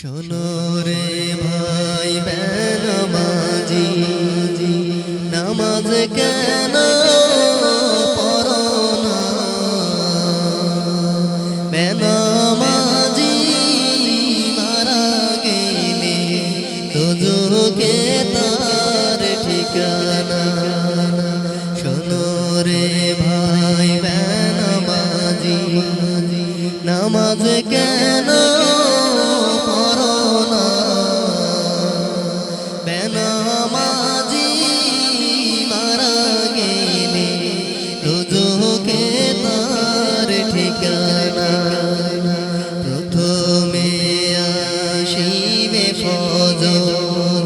শোনো রে ভাই বেনামাজি নামাজ কেন পড়ো না? বেনামাজি মারা গেলে তোজোকে তার ঠিকানা শোনো রে ভাই বেনামাজি নামাজ কেন আসিবে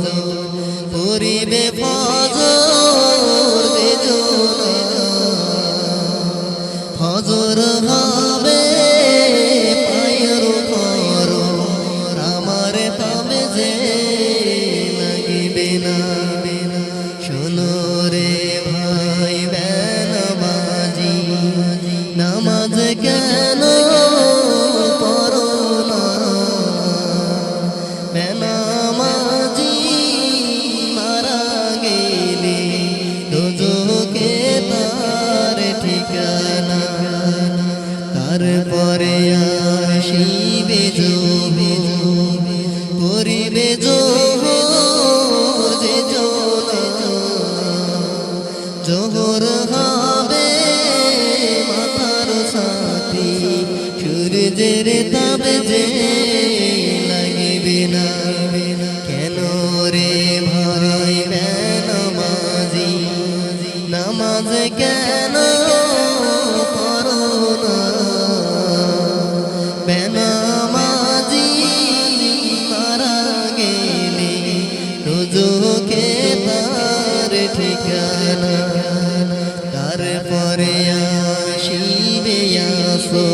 তারপরে আসিবে জোবে করিবে জোহর যে জোহর। হবে মাথার সাথী সূর্যের তাবে যে লাগিবে না। কেন রে ভাই বেনামাজি? নামাজ কেন তারপরে আসিবে আসো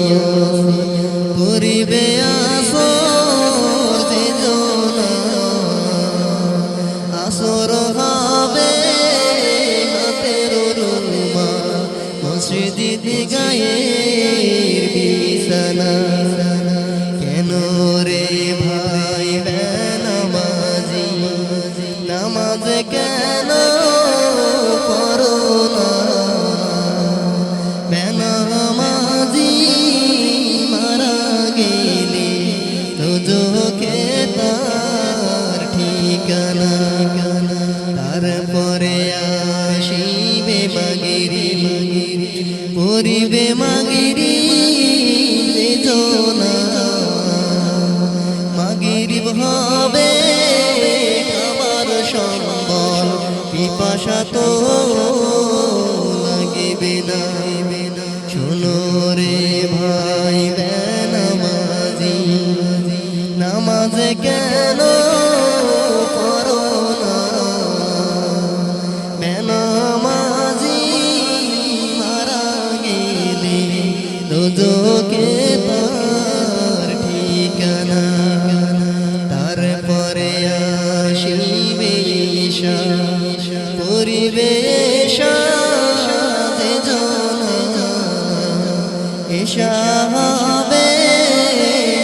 হবে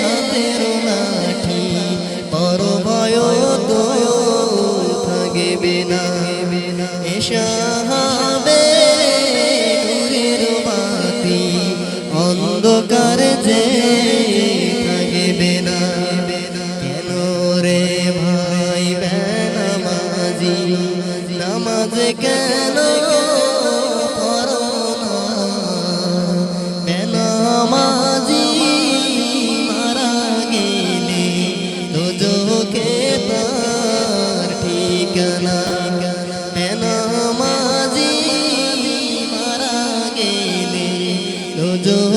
হাতের বড় ভয় তো থাকবে না। হবে নূরের বাতি, অন্ধকার যে থাকবে না। কেন রে ভাই বেনামাজি, নামাজ কেন দোজোকে